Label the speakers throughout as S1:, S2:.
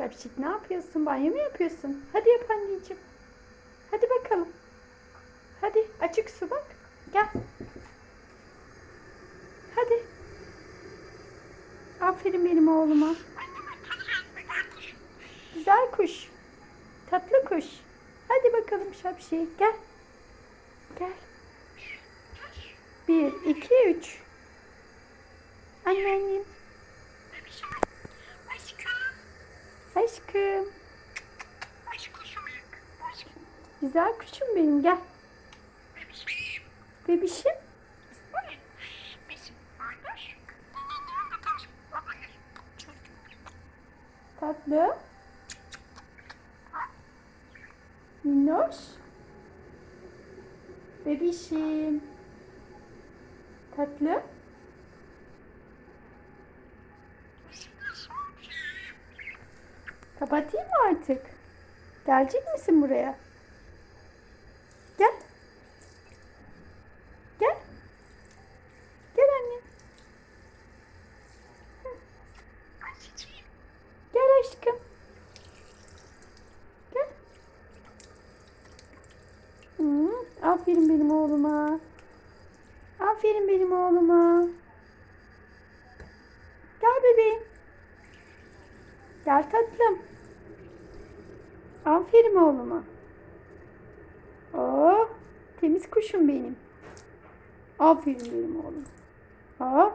S1: Şapşik ne yapıyorsun? Banyo mu yapıyorsun? Hadi yap anneciğim. Hadi bakalım. Hadi açık su bak. Gel. Hadi. Aferin benim oğluma. Güzel kuş. Tatlı kuş. Hadi bakalım Şapşik gel. Gel. Bir, iki, üç. Anneannem. Aşkım. Güzel kuşum benim gel. Bebişim. Tatlı. Minnoş. Bebişim. Tatlı. Kapatayım mı artık? Gelecek misin buraya? Gel. Gel. Gel anne. Gel aşkım. Gel. Hı, aferin benim oğluma. Aferin benim oğluma. Gel bebeğim. Gel tatlım. Aferin oğluma. Oh, temiz kuşum benim. Aferin benim oğlum. Oh.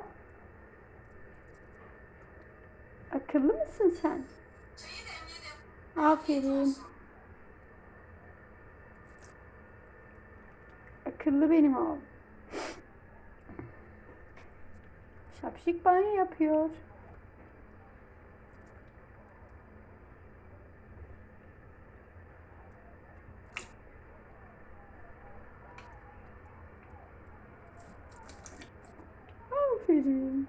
S1: Akıllı mısın sen? Aferin. Akıllı benim oğlum. Şapşik banyo yapıyor. Aferin.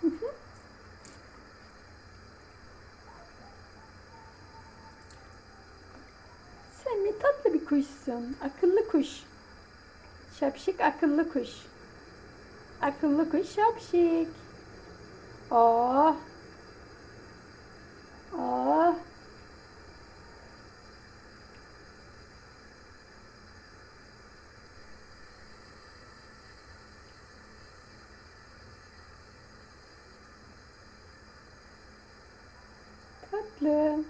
S1: Hı hı. Sen ne tatlı bir kuşsun. Akıllı kuş. Şapşik akıllı kuş. Akıllı kuş şapşik. Oh. Oh. Tatlı.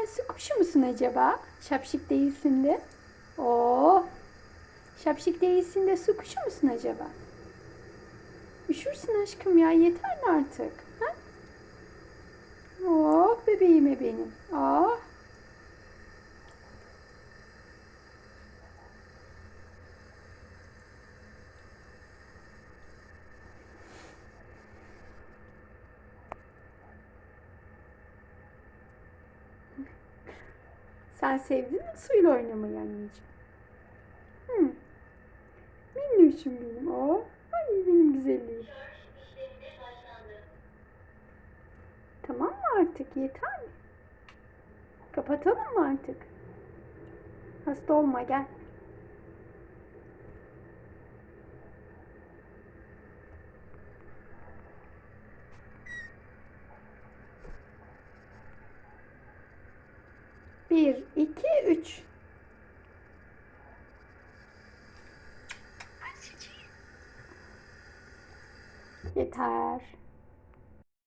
S1: Sen su kuşu musun acaba? Şapşik değilsin de. Oo. Şapşik değilsin de su kuşu musun acaba? Üşürsün aşkım ya yeter mi artık? Ha? Oh bebeğime benim. Oh. Sen sevdin mi suyla oynamayı anneciğim? Hı. Minnoşum benim. O. Ay benim güzelliğim. Tamam mı artık? Yeter mi? Kapatalım mı artık? Hasta olma gel. Bir, iki, üç. Yeter.